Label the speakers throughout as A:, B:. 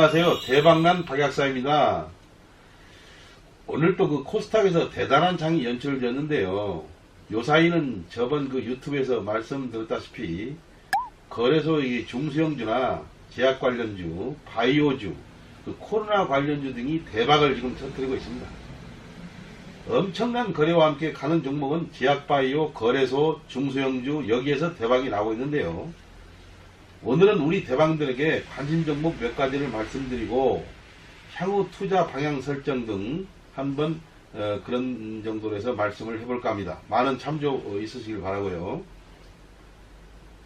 A: 안녕하세요. 대박난 박약사입니다. 오늘 또 그 코스닥에서 대단한 장이 연출되었는데요. 요 사이는 저번 그 유튜브에서 말씀드렸다시피 거래소 이 중수형주나 제약 관련주, 바이오주, 그 코로나 관련주 등이 대박을 지금 터뜨리고 있습니다. 엄청난 거래와 함께 가는 종목은 제약 바이오, 거래소, 중소형주 여기에서 대박이 나오고 있는데요. 오늘은 우리 대방들에게 관심 종목 몇 가지를 말씀드리고 향후 투자 방향 설정 등 한번 어, 그런 정도로 해서 말씀을 해볼까 합니다. 많은 참조 어, 있으시길 바라고요.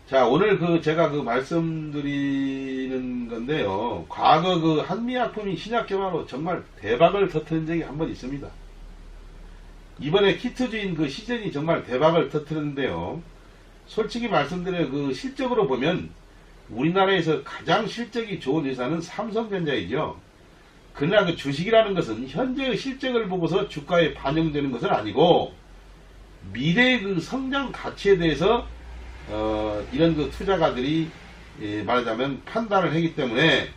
A: 자 오늘 그 제가 그 말씀드리는 건데요. 과거 그 한미약품이 신약 개발로 정말 대박을 터뜨린 적이 한 번 있습니다. 이번에 키트주인 그 시즌이 정말 대박을 터뜨렸는데요. 솔직히 말씀드려 그 실적으로 보면 우리나라에서 가장 실적이 좋은 회사는 삼성전자이죠. 그러나 그 주식이라는 것은 현재의 실적을 보고서 주가에 반영되는 것은 아니고 미래의 그 성장 가치에 대해서 어, 이런 그 투자가들이 예, 말하자면 판단을 하기 때문에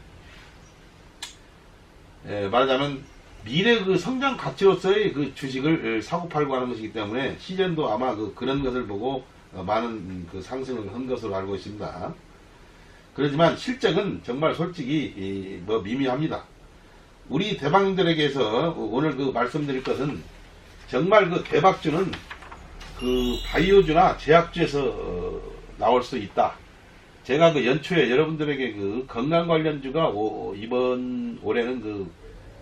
A: 예, 말하자면 미래 그 성장 가치로서의 그 주식을 사고 팔고 하는 것이기 때문에 시전도 아마 그 그런 것을 보고 어, 많은 그 상승을 한 것으로 알고 있습니다. 그렇지만 실적은 정말 솔직히 이, 뭐 미미합니다. 우리 대방들에게서 오늘 그 말씀드릴 것은 정말 그 대박주는 그 바이오주나 제약주에서 어, 나올 수 있다. 제가 그 연초에 여러분들에게 그 건강 관련주가 오- 이번 올해는 그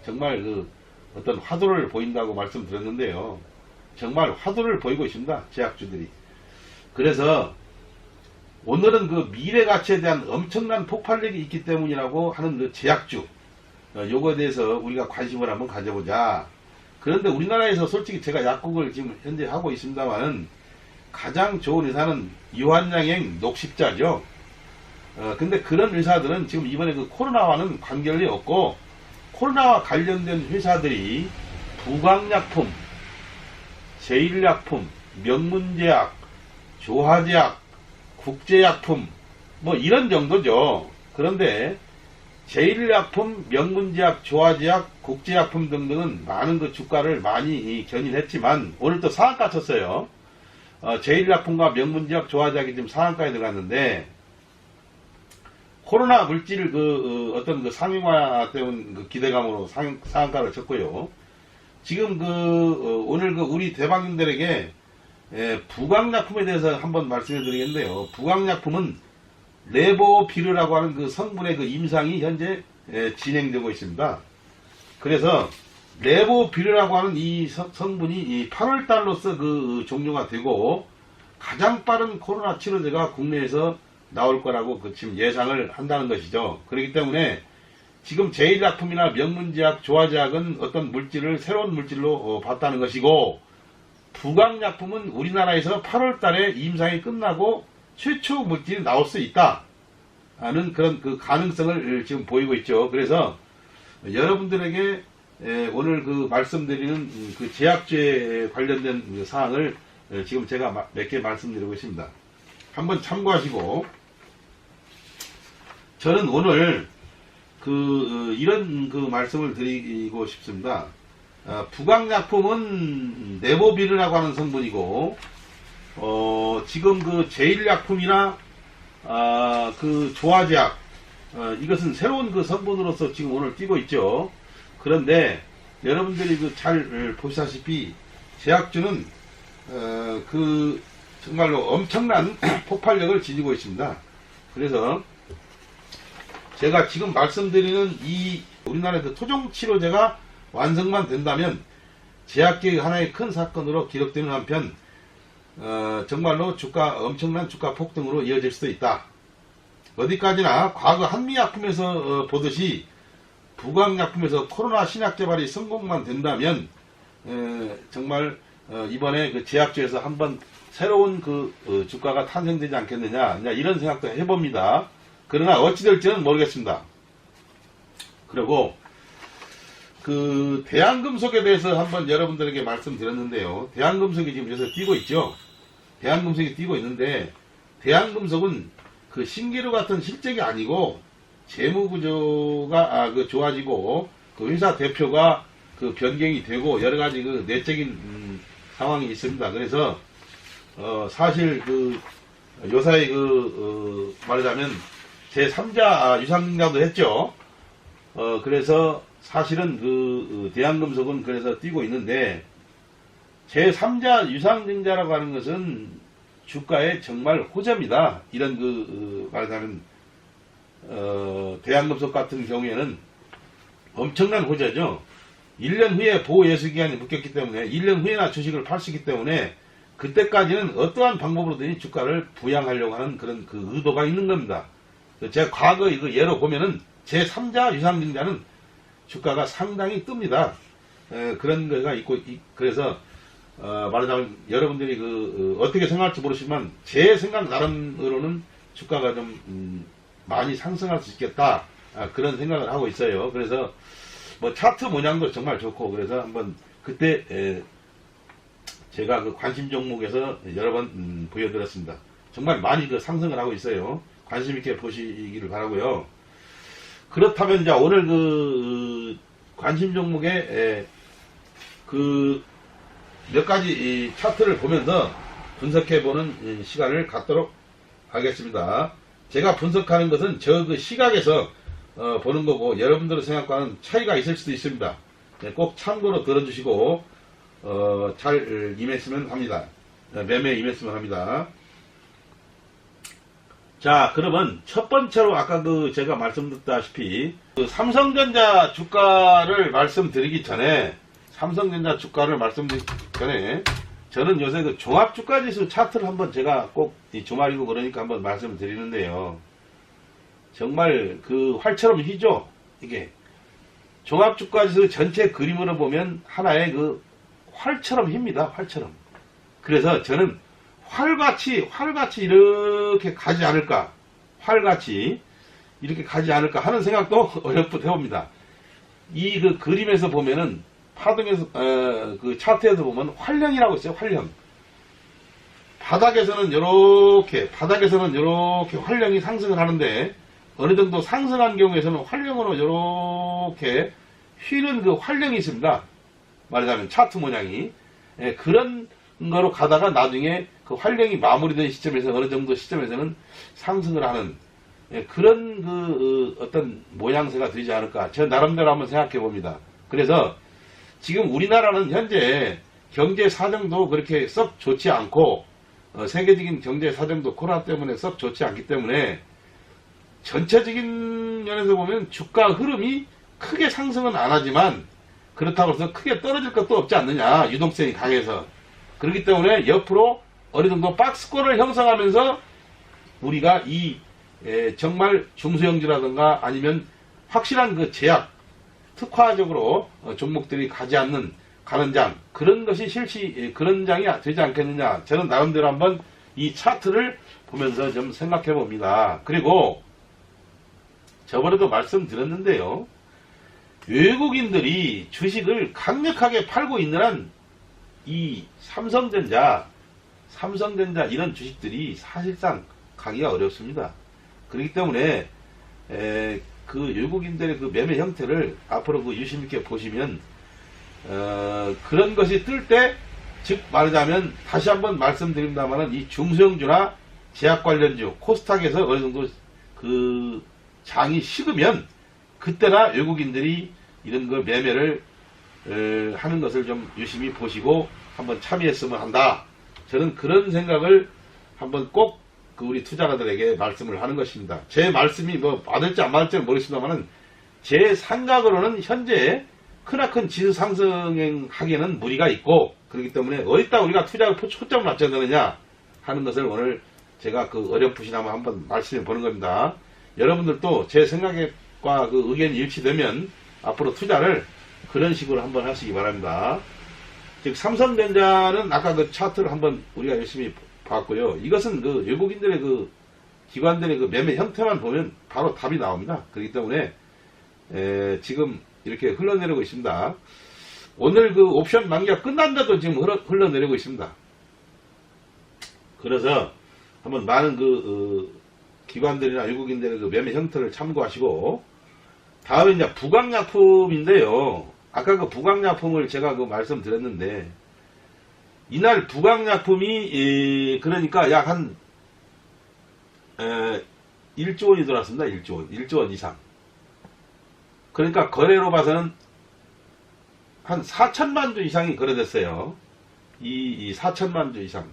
A: 정말 그 어떤 화두를 보인다고 말씀드렸는데요. 정말 화두를 보이고 있습니다. 제약주들이. 그래서 오늘은 그 미래 가치에 대한 엄청난 폭발력이 있기 때문이라고 하는 그 제약주. 어, 요거에 대해서 우리가 관심을 한번 가져보자. 그런데 우리나라에서 솔직히 제가 약국을 지금 현재 하고 있습니다만은 가장 좋은 의사는 유한양행 녹십자죠. 어, 근데 그런 의사들은 지금 이번에 그 코로나와는 관계이 없고 코로나와 관련된 회사들이 부강약품, 제일약품, 명문제약, 조화제약, 국제약품 뭐 이런 정도죠. 그런데 제일약품, 명문제약, 조화제약, 국제약품 등등은 많은 그 주가를 많이 이 견인했지만 오늘 또 상한가 쳤어요. 어, 제일약품과 명문제약, 조화제약이 지금 상한가에 들어갔는데 코로나 물질 그 어, 떤 그 상용화 때문 그 기대감으로 상, 상한가를 쳤고요. 지금 그 어, 오늘 그 우리 대방님들에게 예, 부강약품에 대해서 한번 말씀해 드리겠는데요. 부강약품은 레보비르라고 하는 그 성분의 그 임상이 현재 예, 진행되고 있습니다. 그래서 레보비르라고 하는 이 성- 성분이 이 8월 달로서 그 종료가 되고 가장 빠른 코로나 치료제가 국내에서 나올 거라고 그 지금 예상을 한다는 것이죠. 그렇기 때문에 지금 제일약품이나 명문제약, 조화제약은 어떤 물질을 새로운 물질로 어, 봤다는 것이고 부강약품은 우리나라에서 8월 달에 임상이 끝나고 최초 물질이 나올 수 있다. 하는 그런 그 가능성을 지금 보이고 있죠. 그래서 여러분들에게 에, 오늘 그 말씀드리는 음, 그 제약제 관련된 그 사항을 에, 지금 제가 몇 개 말씀드리고 있습니다. 한번 참고하시고 저는 오늘 그 어, 이런 그 말씀을 드리고 싶습니다. 어, 부강약품은 네보비르라고 하는 성분이고 어, 지금 그 제일약품이나 아, 그 조화제약 어, 이것은 새로운 그 성분으로서 지금 오늘 뛰고 있죠. 그런데 여러분들이 그 잘 보시다시피 제약주는 어, 그 정말로 엄청난 폭발력을 지니고 있습니다. 그래서 제가 지금 말씀드리는 이 우리나라의 그 토종 치료제가 완성만 된다면 제약계의 하나의 큰 사건으로 기록되는 한편 어, 정말로 주가 엄청난 주가 폭등으로 이어질 수도 있다. 어디까지나 과거 한미약품에서 어, 보듯이 부강약품에서 코로나 신약 개발이 성공만 된다면 에, 정말 어, 이번에 그 제약주에서 한번 새로운 그 어, 주가가 탄생되지 않겠느냐 이런 생각도 해봅니다. 그러나 어찌 될지는 모르겠습니다. 그리고 그 대한금속에 대해서 한번 여러분들에게 말씀드렸는데요. 대한금속이 지금 요새 뛰고 있죠. 대한금속이 뛰고 있는데 대한금속은 그 신기루 같은 실적이 아니고 재무 구조가 아, 그 좋아지고 그 회사 대표가 그 변경이 되고 여러 가지 그 내적인 음, 상황이 있습니다. 그래서 어, 사실 그 요사이 그 어, 말하자면 제 3자 유상증자도 했죠. 어, 그래서 사실은 그 어, 대한금속은 그래서 뛰고 있는데 제 3자 유상증자라고 하는 것은 주가에 정말 호재입니다. 이런 그 어, 말하자면 어, 대한금속 같은 경우에는 엄청난 호재죠. 1년 후에 보호 예수 기간이 묶였기 때문에 1년 후에나 주식을 팔 수 있기 때문에 그때까지는 어떠한 방법으로든지 주가를 부양하려고 하는 그런 그 의도가 있는 겁니다. 제가 과거 이거 예로 보면은 제 3자 유상증자는 주가가 상당히 뜹니다. 에, 그런 거가 있고 이- 그래서 어, 말하자면 여러분들이 그 어, 떻게 생각할지 모르지만 제 생각 나름으로는 주가가 좀 음, 많이 상승할 수 있겠다 아, 그런 생각을 하고 있어요. 그래서 뭐 차트 모양도 정말 좋고 그래서 한번 그때 에, 제가 그 관심 종목에서 여러 번 음, 보여드렸습니다. 정말 많이 그 상승을 하고 있어요. 관심 있게 보시기를 바라고요. 그렇다면 이제 오늘 그 관심 종목에 에, 그몇 가지 이 차트를 보면서 분석해보는 이 시간을 갖도록 하겠습니다. 제가 분석하는 것은 저 그 시각에서 어, 보는 거고 여러분들의 생각과는 차이가 있을 수도 있습니다. 네, 꼭 참고로 들어주시고 어, 잘 임했으면 합니다. 네, 매매 임했으면 합니다. 자, 그러면 첫 번째로 아까 그 제가 말씀드렸다시피 그 삼성전자 주가를 말씀드리기 전에 삼성전자 주가를 말씀드리기 전에 저는 요새 그 종합주가지수 차트를 한번 제가 꼭 이 주말이고 그러니까 한번 말씀을 드리는데요. 정말 그 활처럼 휘죠? 이게. 종합주가지수 전체 그림으로 보면 하나의 그 활처럼 휩니다. 활처럼. 그래서 저는 활같이, 활같이 이렇게 가지 않을까. 활같이 이렇게 가지 않을까 하는 생각도 어렵듯 해봅니다. 이 그 그림에서 보면은 파동에서, 어, 그 차트에서 보면 활령이라고 있어요. 활령. 바닥에서는 이렇게, 바닥에서는 이렇게 활령이 상승을 하는데 어느 정도 상승한 경우에서는 활령으로 이렇게 휘는 그 활령이 있습니다. 말하자면 차트 모양이. 예, 그런 거로 가다가 나중에 그 활령이 마무리된 시점에서 어느 정도 시점에서는 상승을 하는 예, 그런 그 어, 떤 모양새가 되지 않을까. 저 나름대로 한번 생각해 봅니다. 그래서 지금 우리나라는 현재 경제 사정도 그렇게 썩 좋지 않고 어, 세계적인 경제 사정도 코로나 때문에 썩 좋지 않기 때문에 전체적인 면에서 보면 주가 흐름이 크게 상승은 안 하지만 그렇다고 해서 크게 떨어질 것도 없지 않느냐 유동성이 강해서 그렇기 때문에 옆으로 어느 정도 박스권을 형성하면서 우리가 이 에, 정말 중소형주라든가 아니면 확실한 그 제약 특화적으로 어, 종목들이 가지 않는 가는 장 그런 것이 실시 예, 그런 장이 되지 않겠느냐 저는 나름대로 한번 이 차트를 보면서 좀 생각해 봅니다. 그리고 저번에도 말씀드렸는데요. 외국인들이 주식을 강력하게 팔고 있는 한 이 삼성전자, 삼성전자 이런 주식들이 사실상 가기가 어렵습니다. 그렇기 때문에 에, 그 외국인들의 그 매매 형태를 앞으로 그 유심 있게 보시면 어, 그런 것이 뜰 때, 즉 말하자면 다시 한번 말씀드립니다만은 이 중소형주나 제약 관련주 코스닥에서 어느 정도 그 장이 식으면 그때나 외국인들이 이런 거 매매를 에, 하는 것을 좀 유심히 보시고 한번 참여했으면 한다. 저는 그런 생각을 한번 꼭 그 우리 투자자들에게 말씀을 하는 것입니다. 제 말씀이 뭐 받을지 안 받을지는 모르겠습니다만은 제 생각으로는 현재 크나큰 지수 상승하기에는 무리가 있고 그렇기 때문에 어디다 우리가 투자를 포- 초점을 맞춰야 되느냐 하는 것을 오늘 제가 그 어렴풋이나마 한번 말씀해 보는 겁니다. 여러분들도 제 생각과 그 의견이 일치되면 앞으로 투자를 그런 식으로 한번 하시기 바랍니다. 즉 삼성전자는 아까 그 차트를 한번 우리가 열심히 봤고요. 이것은 그 외국인들의 그 기관들의 그 매매 형태만 보면 바로 답이 나옵니다. 그렇기 때문에 에, 지금 이렇게 흘러내리고 있습니다. 오늘 그 옵션 만기가 끝난다도 지금 흘러, 흘러내리고 있습니다. 그래서 한번 많은 그 어, 기관들이나 외국인들의 그 매매 형태를 참고하시고 다음에 이제 부강약품인데요. 아까 그 부강약품을 제가 그 말씀드렸는데 이날 부강약품이 에, 그러니까 약 한 1조 원이 들어왔습니다. 1조 원. 1조 원 이상. 그러니까 거래로 봐서는 한 4천만 주 이상이 거래됐어요. 이, 이 4천만 주 이상.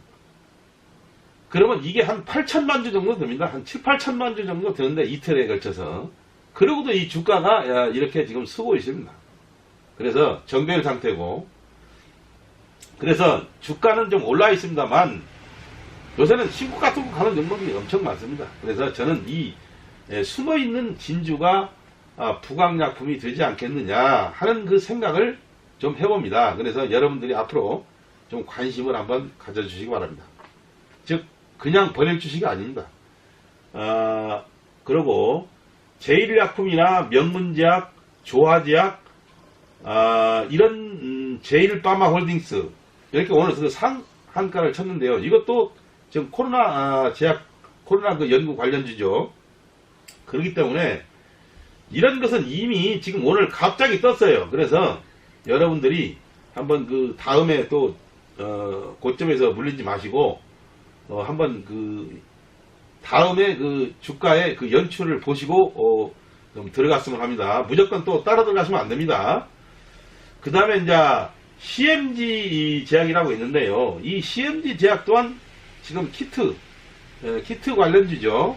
A: 그러면 이게 한 8천만 주 정도 됩니다. 한 7, 8천만 주 정도 되는데 이틀에 걸쳐서. 그러고도 이 주가가 야, 이렇게 지금 쓰고 있습니다. 그래서 정배일 상태고. 그래서 주가는 좀 올라 있습니다만 요새는 신고 같은 거 가는 종목이 엄청 많습니다. 그래서 저는 이 예, 숨어 있는 진주가 아, 부강약품이 되지 않겠느냐 하는 그 생각을 좀 해봅니다. 그래서 여러분들이 앞으로 좀 관심을 한번 가져주시기 바랍니다. 즉 그냥 버릴 주식이 아닙니다. 아, 그리고 제일약품이나 명문제약, 조화제약 아, 이런 음, 제일바마홀딩스 이렇게 오늘 그 상 한가를 쳤는데요. 이것도 지금 코로나 아, 제약 코로나 그 연구 관련주죠. 그렇기 때문에 이런 것은 이미 지금 오늘 갑자기 떴어요. 그래서 여러분들이 한번 그 다음에 또 어, 고점에서 물리지 마시고 어, 한번 그 다음에 그 주가의 그 연출을 보시고 어, 좀 들어갔으면 합니다. 무조건 또 따라 들어가시면 안 됩니다. 그 다음에 이제 CMG 제약이라고 있는데요. 이 CMG 제약 또한 지금 키트 에, 키트 관련주죠.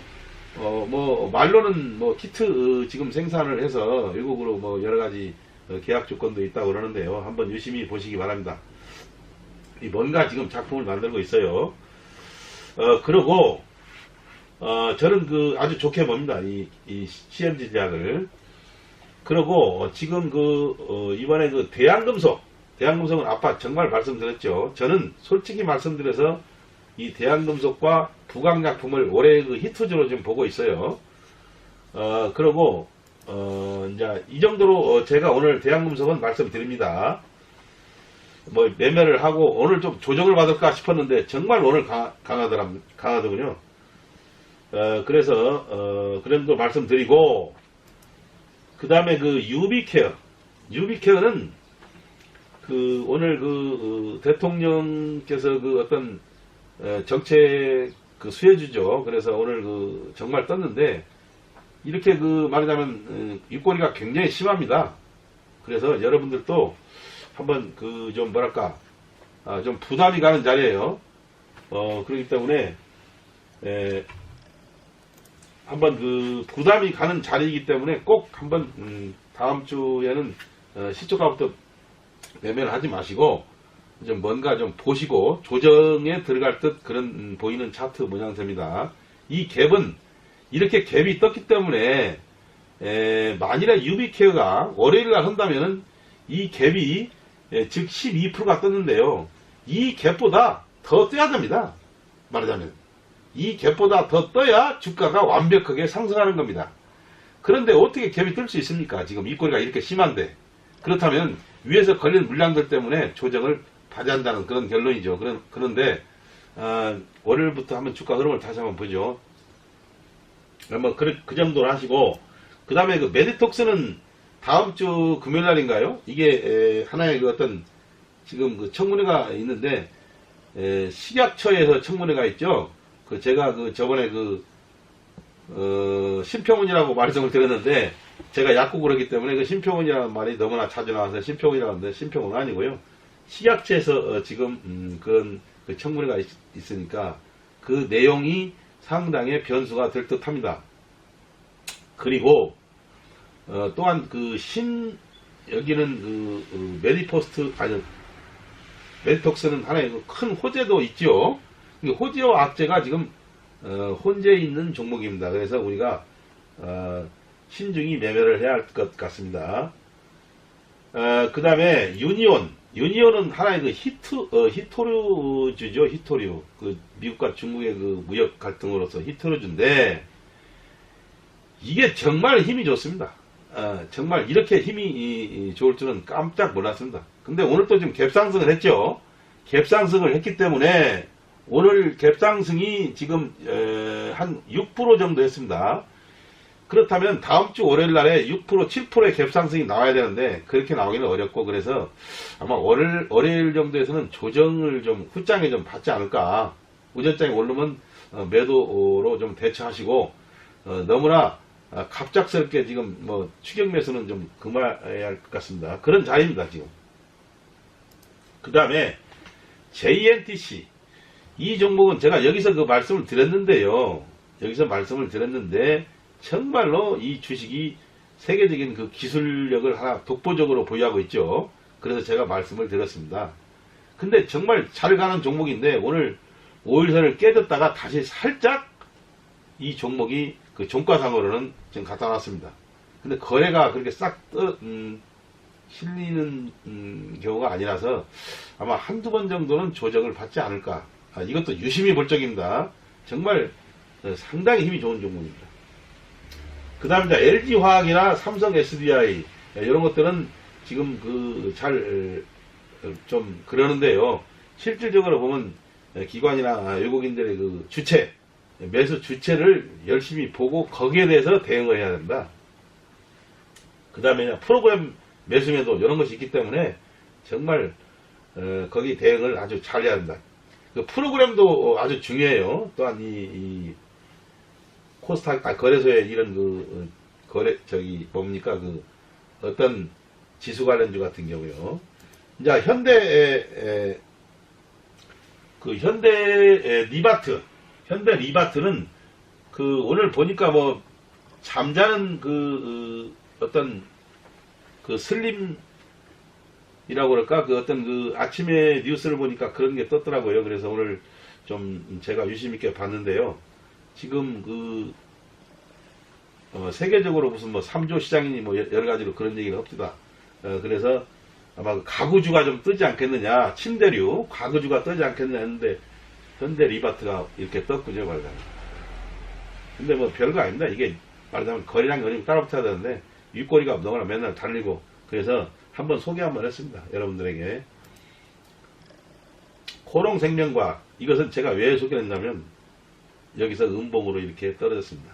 A: 어, 뭐, 말로는 뭐, 키트, 어, 지금 생산을 해서 외국으로 뭐, 여러 가지 어, 계약 조건도 있다고 그러는데요. 한번 유심히 보시기 바랍니다. 이 뭔가 지금 작품을 만들고 있어요. 어, 그러고, 어, 저는 그 아주 좋게 봅니다. 이, 이 CMG 제약을. 그러고, 어, 지금 그, 어, 이번에 그 대한금속, 대한금속은 아까 정말 말씀드렸죠. 저는 솔직히 말씀드려서 이 대한금속과 부강약품을 올해 그 히트주로 좀 보고 있어요. 어, 그러고, 어, 이제 이 정도로 어, 제가 오늘 대한금속은 말씀드립니다. 뭐 매매를 하고 오늘 좀 조정을 받을까 싶었는데 정말 오늘 강, 강하더라, 강하더군요. 어, 그래서, 어, 그런 거 말씀드리고, 그 다음에 그 유비케어. 유비케어는 그 오늘 그 어, 대통령께서 그 어떤 에, 정책 그 수혜주죠. 그래서 오늘 그 정말 떴는데 이렇게 그 말하자면 어, 육고리가 굉장히 심합니다. 그래서 여러분들도 한번 그 좀 뭐랄까 아, 좀 부담이 가는 자리예요. 어 그렇기 때문에 에, 한번 그 부담이 가는 자리이기 때문에 꼭 한번 음, 다음 주에는 어, 시초가부터 매매를 하지 마시고 좀 뭔가 좀 보시고 조정에 들어갈 듯 그런 음, 보이는 차트 모양새입니다. 이 갭은 이렇게 갭이 떴기 때문에 에, 만일에 유비케어가 월요일 날 한다면은 이 갭이 에, 즉 12%가 떴는데요. 이 갭보다 더 떠야 됩니다. 말하자면 이 갭보다 더 떠야 주가가 완벽하게 상승하는 겁니다. 그런데 어떻게 갭이 뜰 수 있습니까? 지금 입꼬리가 이렇게 심한데 그렇다면 위에서 걸린 물량들 때문에 조정을 받아한다는 그런 결론이죠. 그런, 그런데, 어, 월요일부터 한번 주가 흐름을 다시 한번 보죠. 한번 그, 그 정도로 하시고, 그 다음에 그 메디톡스는 다음 주 금요일 날인가요? 이게, 에, 하나의 그 어떤, 지금 그 청문회가 있는데, 에, 식약처에서 청문회가 있죠. 그 제가 그 저번에 그, 어, 심평원이라고 말씀을 드렸는데, 제가 약국을 하기 때문에 그 심평원이라는 말이 너무나 자주 나와서 심평원이라고 하는데, 심평원 아니고요. 식약처에서 어, 지금 음, 그런 그 청문회가 있, 으니까 그 내용이 상당히 변수가 될 듯합니다. 그리고 어, 또한 그 신 여기는 그, 그 메디포스트 아니 메디톡스는 하나의 그큰 호재도 있죠. 이 호재와 악재가 지금 어, 혼재 있는 종목입니다. 그래서 우리가 어, 신중히 매매를 해야 할 것 같습니다. 그 다음에 유니온. 유니온은 하나의 그 히트, 어, 히토류주죠, 히토류. 그, 미국과 중국의 그 무역 갈등으로서 히토류주인데, 이게 정말 힘이 좋습니다. 어, 정말 이렇게 힘이 이- 이 좋을 줄은 깜짝 몰랐습니다. 근데 오늘 또 지금 갭상승을 했죠. 갭상승을 했기 때문에, 오늘 갭상승이 지금 에, 한6% 정도 했습니다. 그렇다면 다음 주 월요일 날에 6% 7%의 갭상승이 나와야 되는데 그렇게 나오기는 어렵고 그래서 아마 월요일, 월요일 정도에서는 조정을 좀 후장에 좀 받지 않을까 우전장이 오르면 어, 매도로 좀 대처하시고 어, 너무나 아, 갑작스럽게 지금 뭐 추격 매수는 좀 그만해야 할 것 같습니다. 그런 자리입니다 지금. 그 다음에 JNTC 이 종목은 제가 여기서 그 말씀을 드렸는데요. 여기서 말씀을 드렸는데 정말로 이 주식이 세계적인 그 기술력을 하나 독보적으로 보유하고 있죠. 그래서 제가 말씀을 드렸습니다. 근데 정말 잘 가는 종목인데 오늘 5일선을 깨졌다가 다시 살짝 이 종목이 그 종가상으로는 지금 갖다 놨습니다. 근데 거래가 그렇게 싹 떠, 음, 실리는 음, 경우가 아니라서 아마 한두 번 정도는 조정을 받지 않을까. 아, 이것도 유심히 볼 적입니다. 정말 어, 상당히 힘이 좋은 종목입니다. 그 다음에 LG화학이나 삼성 SDI 이런 것들은 지금 그 잘 좀 그러는데요. 실질적으로 보면 기관이나 외국인들의 그 주체 매수 주체를 열심히 보고 거기에 대해서 대응을 해야 된다. 그 다음에 프로그램 매수매도 이런 것이 있기 때문에 정말 어, 거기 대응을 아주 잘 해야 된다. 그 프로그램도 아주 중요해요. 또한 이, 이 코스닥 아, 거래소에 이런 그 어, 거래 저기 뭡니까 그 어떤 지수 관련주 같은 경우요. 자 현대 그 현대 에, 리바트 현대 리바트는 그 오늘 보니까 뭐 잠자는 그 어, 어떤 그 슬림 이라고 그럴까 그 어떤 그 아침에 뉴스를 보니까 그런 게 떴더라고요. 그래서 오늘 좀 제가 유심 있게 봤는데요. 지금 그 어, 세계적으로 무슨 뭐 3조 시장이니 뭐 여러 가지로 그런 얘기를 합시다. 어, 그래서 아마 그 가구주가 좀 뜨지 않겠느냐, 침대류 가구주가 뜨지 않겠느냐 했는데 현대 리바트가 이렇게 떴군요, 말하자면. 근데 뭐 별거 아닙니다. 이게 말하자면 거리랑 거리 따라붙어야 되는데 윗꼬리가 너무나 맨날 달리고 그래서 한번 소개 한번 했습니다. 여러분들에게. 코롱생명과 이것은 제가 왜 소개했냐면 여기서 음봉으로 이렇게 떨어졌습니다.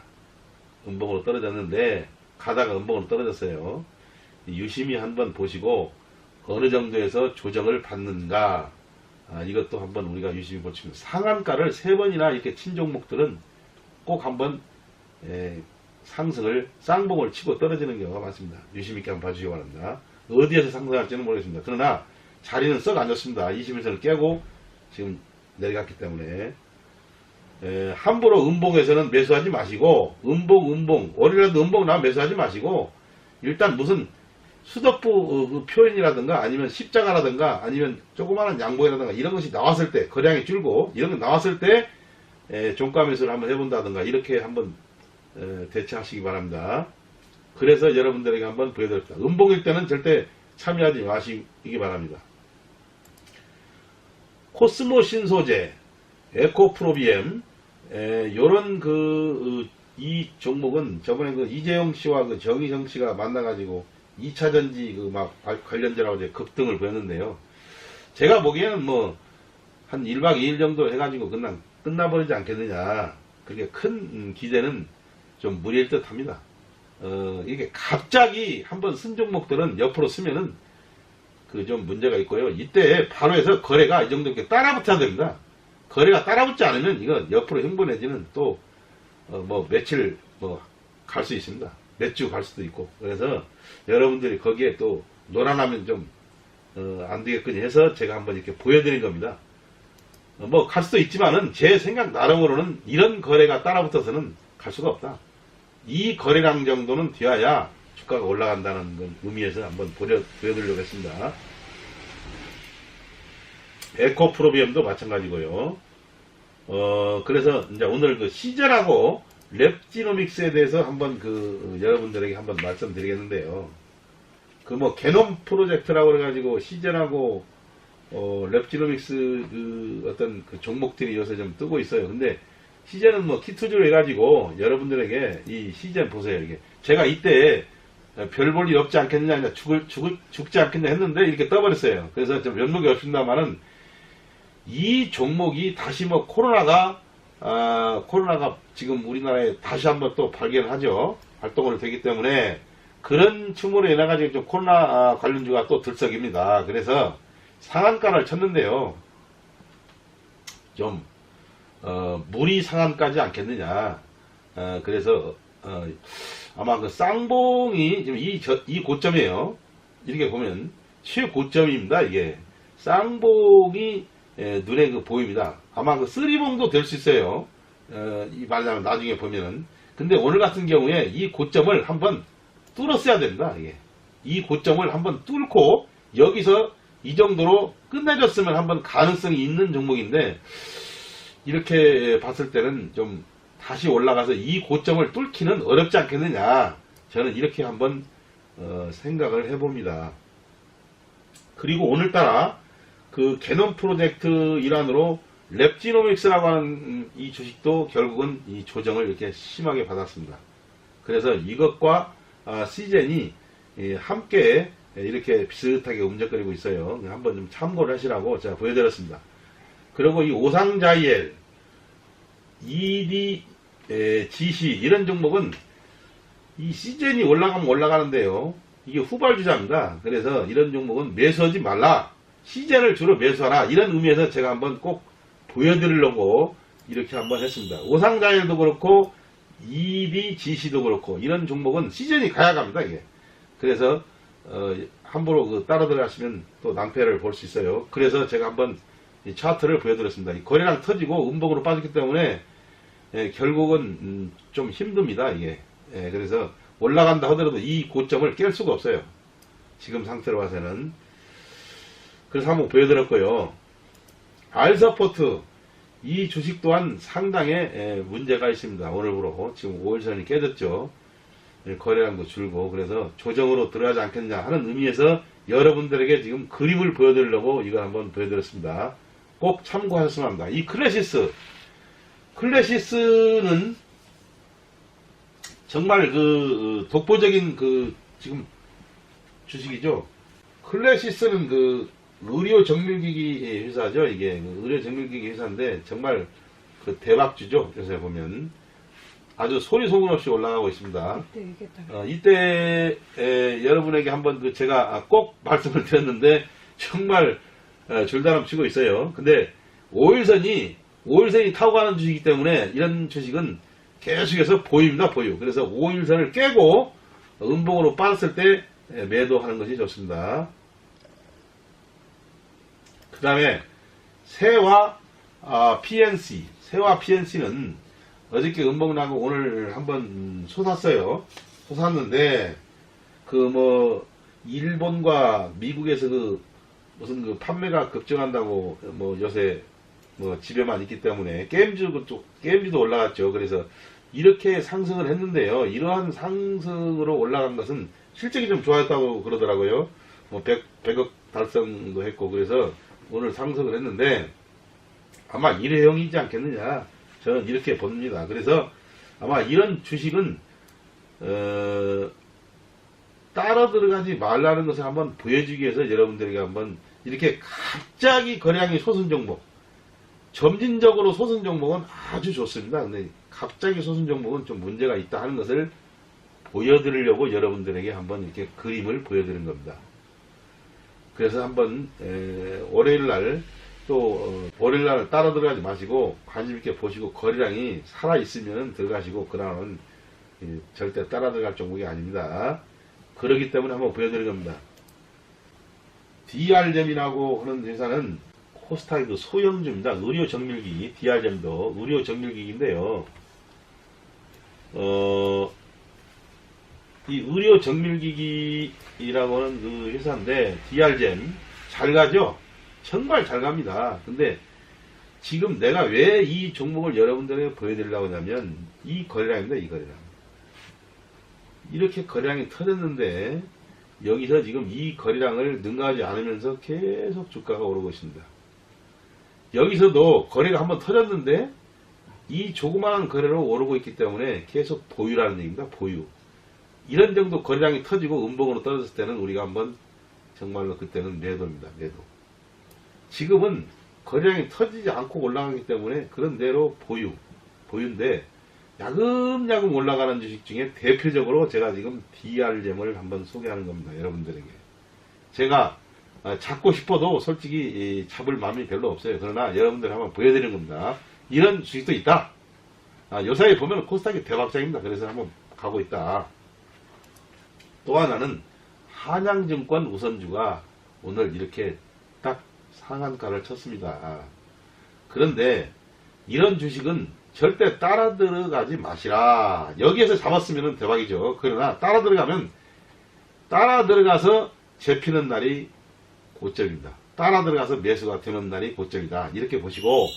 A: 음봉으로 떨어졌는데 가다가 음봉으로 떨어졌어요. 유심히 한번 보시고 어느 정도에서 조정을 받는가 아, 이것도 한번 우리가 유심히 보시면 상한가를 세 번이나 이렇게 친 종목들은 꼭 한번 에, 상승을 쌍봉을 치고 떨어지는 경우가 많습니다. 유심 있게 한번 봐주시기 바랍니다. 어디에서 상승할지는 모르겠습니다. 그러나 자리는 썩 안 좋습니다. 21선을 깨고 지금 내려갔기 때문에 에, 함부로 음봉에서는 매수하지 마시고 음봉 음봉 월요일에도 음봉 나면 매수하지 마시고 일단 무슨 수덕부 어, 그 표현이라든가 아니면 십자가라든가 아니면 조그마한 양봉이라든가 이런 것이 나왔을 때 거량이 줄고 이런 거 나왔을 때 에, 종가 매수를 한번 해본다든가 이렇게 한번 에, 대처하시기 바랍니다. 그래서 여러분들에게 한번 보여드립니다. 음봉일 때는 절대 참여하지 마시기 바랍니다. 코스모 신소재, 에코프로비엠, 에, 요런 그, 어, 이 종목은 저번에 그 이재용 씨와 그 정희정 씨가 만나가지고 2차 전지 그 막 관련주라고 이제 급등을 보였는데요. 제가 보기에는 뭐, 한 1박 2일 정도 해가지고 그냥 끝나버리지 않겠느냐. 그렇게 큰 음, 기대는 좀 무리일 듯 합니다. 어, 이게 갑자기 한번 쓴 종목들은 옆으로 쓰면은 그 좀 문제가 있고요. 이때 바로 해서 거래가 이 정도 이렇게 따라붙어야 됩니다. 거래가 따라붙지 않으면 이거 옆으로 흥분해지는 또, 어, 뭐, 며칠, 뭐, 갈 수 있습니다. 몇 주 갈 수도 있고. 그래서 여러분들이 거기에 또 놀아나면 좀, 어, 안 되겠거니 해서 제가 한번 이렇게 보여드린 겁니다. 어, 뭐, 갈 수도 있지만은 제 생각 나름으로는 이런 거래가 따라붙어서는 갈 수가 없다. 이 거래량 정도는 되어야 주가가 올라간다는 건 의미에서 한번 보여, 보여드리려고 했습니다. 에코 프로비엠도 마찬가지고요. 어, 그래서 이제 오늘 그 시절하고 랩지노믹스에 대해서 한번 그 여러분들에게 한번 말씀드리겠는데요. 그 뭐 개놈 프로젝트라고 그래가지고 시절하고 어, 랩지노믹스 그 어떤 그 종목들이 요새 좀 뜨고 있어요. 근데 시즌은 뭐 키투즈로 해가지고 여러분들에게 이 시즌 보세요. 이게 제가 이때 별 볼 일 없지 않겠느냐, 죽을, 죽을, 죽지 않겠냐 했는데 이렇게 떠버렸어요. 그래서 좀 면목이 없습니다만은 이 종목이 다시 뭐 코로나가 아, 코로나가 지금 우리나라에 다시 한번 또 발견하죠. 활동을 되기 때문에 그런 춤으로 인해 가지고 좀 코로나 아, 관련주가 또 들썩입니다. 그래서 상한가를 쳤는데요. 좀 어, 물이 상한가지 않겠느냐. 어, 그래서 어, 아마 그 쌍봉이 지금 이, 저- 이 고점이에요. 이렇게 보면 최고점입니다. 이게 쌍봉이 예, 눈에 그 보입니다. 아마 그 쓰리봉도 될 수 있어요. 어, 이 말하자면 나중에 보면은. 근데 오늘 같은 경우에 이 고점을 한번 뚫었어야 됩니다. 이게. 이 고점을 한번 뚫고 여기서 이 정도로 끝내줬으면 한번 가능성이 있는 종목인데 이렇게 봤을 때는 좀 다시 올라가서 이 고점을 뚫기는 어렵지 않겠느냐. 저는 이렇게 한번 어, 생각을 해봅니다. 그리고 오늘따라 그 개놈 프로젝트 일환으로 랩지노믹스라고 하는 음, 이 주식도 결국은 이 조정을 이렇게 심하게 받았습니다. 그래서 이것과 아, 시젠이 예, 함께 이렇게 비슷하게 움직거리고 있어요. 한번 좀 참고를 하시라고 제가 보여드렸습니다. 그리고 이 오상자이엘, ED, 에, GC 이런 종목은 이 시젠이 올라가면 올라가는데요. 이게 후발주자입니다. 그래서 이런 종목은 매수하지 말라. 시젠을 주로 매수하라. 이런 의미에서 제가 한번 꼭 보여드리려고 이렇게 한번 했습니다. 오상자일도 그렇고 ED, GC도 그렇고 이런 종목은 시즌이 가야 갑니다. 이게. 그래서 어, 함부로 그 따라 들어가시면 또 낭패를 볼 수 있어요. 그래서 제가 한번 이 차트를 보여드렸습니다. 이 거래량 터지고 음봉으로 빠졌기 때문에 예, 결국은 음, 좀 힘듭니다. 이게. 예, 그래서 올라간다 하더라도 이 고점을 깰 수가 없어요. 지금 상태로 봐서는. 그래서 한번 보여드렸고요. 알서포트 이 주식 또한 상당히 예, 문제가 있습니다. 오늘부로 지금 5일선이 깨졌죠. 예, 거래량도 줄고 그래서 조정으로 들어가지 않겠냐 하는 의미에서 여러분들에게 지금 그림을 보여드리려고 이걸 한번 보여드렸습니다. 꼭 참고하셨으면 합니다. 이 클래시스 클래시스는 정말 그 어, 독보적인 그 지금 주식이죠. 클래시스는 그 의료 정밀기기 회사죠. 이게 그 의료 정밀기기 회사인데 정말 그 대박주죠. 요새 보면 아주 소리 소문 없이 올라가고 있습니다.
B: 얘기했다가
A: 어, 이때 에, 여러분에게 한번 그 제가 꼭 말씀을 드렸는데 정말 어, 줄다람 치고 있어요. 근데 5일선이 5일선이 타고 가는 주식이기 때문에 이런 주식은 계속해서 보입니다. 보유. 그래서 5일선을 깨고 음봉으로 빠졌을 때 에, 매도하는 것이 좋습니다. 그 다음에 새와 아, PNC 새와 PNC는 어저께 음봉 나고 오늘 한번 솟았어요. 솟았는데 그 뭐 일본과 미국에서 그 무슨 그 판매가 급증한다고 뭐 요새 뭐 집에만 있기 때문에 게임주 그쪽 게임주도 올라갔죠. 그래서 이렇게 상승을 했는데요. 이러한 상승으로 올라간 것은 실적이 좀 좋았다고 그러더라고요. 뭐 100, 100억 달성도 했고 그래서 오늘 상승을 했는데 아마 일회용이지 않겠느냐. 저는 이렇게 봅니다. 그래서 아마 이런 주식은 어, 따라 들어가지 말라는 것을 한번 보여주기 위해서 여러분들에게 한번 이렇게 갑자기 거래량이 솟은 종목 점진적으로 솟은 종목은 아주 좋습니다. 근데 갑자기 솟은 종목은 좀 문제가 있다 하는 것을 보여드리려고 여러분들에게 한번 이렇게 그림을 보여드린 겁니다. 그래서 한번 에, 월요일 날또 어, 월요일 날 따라 들어가지 마시고 관심 있게 보시고 거래량이 살아 있으면 들어가시고 예, 절대 따라 들어갈 종목이 아닙니다. 그렇기 때문에 한번 보여드린 겁니다. DR점이라고 하는 회사는 코스닥의 그 소형주입니다. 의료 정밀기기 DR점도 의료 정밀기기인데요. 어, 이 의료 정밀기기라고 하는 그 회사인데 DR점 잘 가죠? 정말 잘 갑니다. 근데 지금 내가 왜 이 종목을 여러분들에게 보여드리려고 하냐면 이 거래량입니다. 이 거래량. 이렇게 거래량이 터졌는데 여기서 지금 이 거래량을 능가하지 않으면서 계속 주가가 오르고 있습니다. 여기서도 거래가 한번 터졌는데 이 조그마한 거래로 오르고 있기 때문에 계속 보유라는 얘기입니다. 보유. 이런 정도 거래량이 터지고 음봉으로 떨어졌을 때는 우리가 한번 정말로 그때는 매도입니다. 매도. 지금은 거래량이 터지지 않고 올라가기 때문에 그런 대로 보유, 보유인데 야금야금 올라가는 주식 중에 대표적으로 제가 지금 DR잼을 한번 소개하는 겁니다. 여러분들에게. 제가 아, 잡고 싶어도 솔직히 이, 잡을 마음이 별로 없어요. 그러나 여러분들 한번 보여드리는 겁니다. 이런 주식도 있다. 아, 요사이에 보면 코스닥이 대박장입니다. 그래서 한번 가고 있다. 또 하나는 한양증권 우선주가 오늘 이렇게 딱 상한가를 쳤습니다. 그런데 이런 주식은 절대 따라 들어가지 마시라. 여기에서 잡았으면 대박이죠. 그러나 따라 들어가면 따라 들어가서 재피는 날이 고점입니다. 따라 들어가서 매수가 되는 날이 고점이다. 이렇게 보시고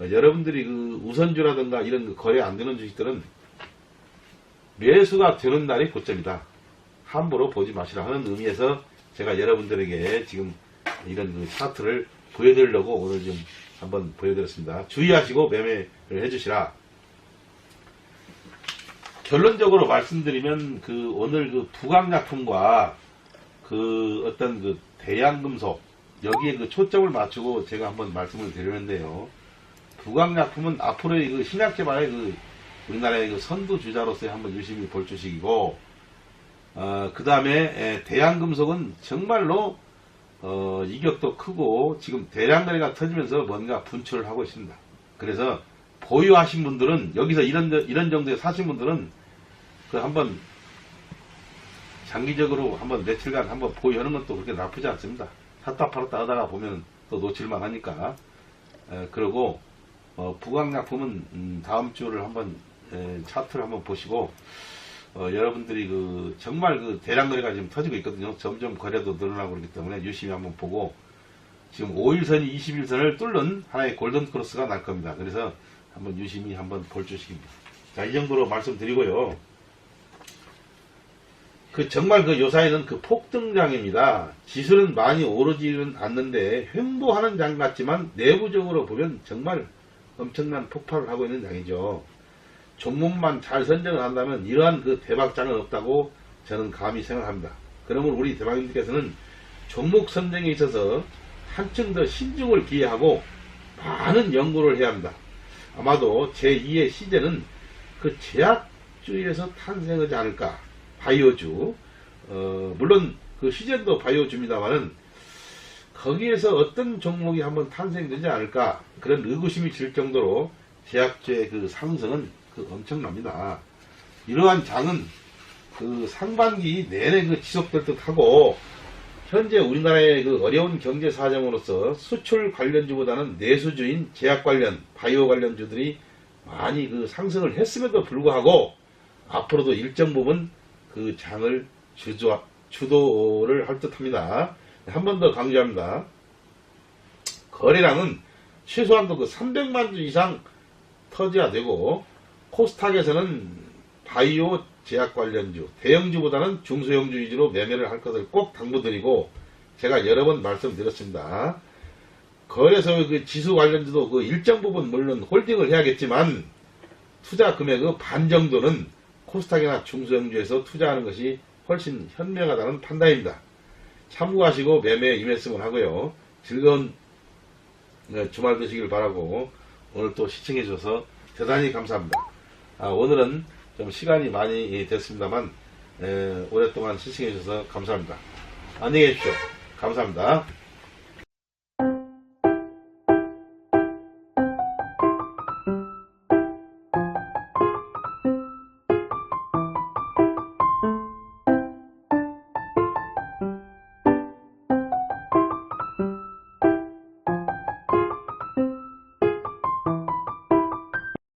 A: 어, 여러분들이 그 우선주라든가 이런 그 거래 안 되는 주식들은 매수가 되는 날이 고점이다. 함부로 보지 마시라 하는 의미에서 제가 여러분들에게 지금 이런 그 차트를 보여드리려고 오늘 좀 한번 보여드렸습니다. 주의하시고 매매를 해주시라. 결론적으로 말씀드리면 그 오늘 그 부강약품과 그 어떤 그 대양금속 여기에 그 초점을 맞추고 제가 한번 말씀을 드리는데요. 부강약품은 앞으로 의 그 신약 개발의 그 우리나라의 그 선두 주자로서의 한번 유심히 볼 주식이고 어, 그 다음에 대양금속은 정말로 어, 이격도 크고 지금 대량 거래가 터지면서 뭔가 분출을 하고 있습니다. 그래서 보유하신 분들은 여기서 이런 이런 정도에 사신 분들은 그 한번 장기적으로 한번 며칠간 한번 보유하는 것도 그렇게 나쁘지 않습니다. 샀다 팔았다 하다가 보면 또 놓칠만 하니까 에, 그리고 어, 부강약품은 음, 다음 주를 한번 에, 차트를 한번 보시고 어, 여러분들이 그 정말 그 대량 거래가 지금 터지고 있거든요. 점점 거래도 늘어나고 그렇기 때문에 유심히 한번 보고 지금 5일선이 21선을 뚫는 하나의 골든 크로스가 날 겁니다. 그래서 한번 유심히 한번 볼 주식입니다. 자, 이 정도로 말씀드리고요. 그 정말 그 요사이는 그 폭등장입니다. 지수는 많이 오르지는 않는데 횡보하는 장 같지만 내부적으로 보면 정말 엄청난 폭발을 하고 있는 장이죠. 종목만 잘 선정을 한다면 이러한 그 대박장은 없다고 저는 감히 생각합니다. 그러면 우리 대박님들께서는 종목 선정에 있어서 한층 더 신중을 기해하고 많은 연구를 해야 합니다. 아마도 제2의 시제는 그 제약주에서 탄생하지 않을까. 바이오주. 어, 물론 그 시제도 바이오주입니다만은 거기에서 어떤 종목이 한번 탄생되지 않을까. 그런 의구심이 들 정도로 제약주의 그 상승은 그 엄청납니다. 이러한 장은 그 상반기 내내 그 지속될 듯 하고 현재 우리나라의 그 어려운 경제 사정으로서 수출 관련주보다는 내수주인 제약 관련, 바이오 관련주들이 많이 그 상승을 했음에도 불구하고 앞으로도 일정 부분 그 장을 주조, 주도를 할 듯합니다. 한 번 더 강조합니다. 거래량은 최소한도 그 300만 주 이상 터져야 되고 코스닥에서는 바이오 제약 관련주, 대형주보다는 중소형주 위주로 매매를 할 것을 꼭 당부드리고 제가 여러 번 말씀드렸습니다. 거래소 그 지수 관련주도 그 일정 부분 물론 홀딩을 해야겠지만 투자 금액의 반 정도는 코스닥이나 중소형주에서 투자하는 것이 훨씬 현명하다는 판단입니다. 참고하시고 매매에 임했으면 하고요. 즐거운 네, 주말 되시길 바라고 오늘 또 시청해 주셔서 대단히 감사합니다. 아, 오늘은 좀 시간이 많이 됐습니다만 에, 오랫동안 시청해 주셔서 감사합니다. 안녕히 계십시오. 감사합니다.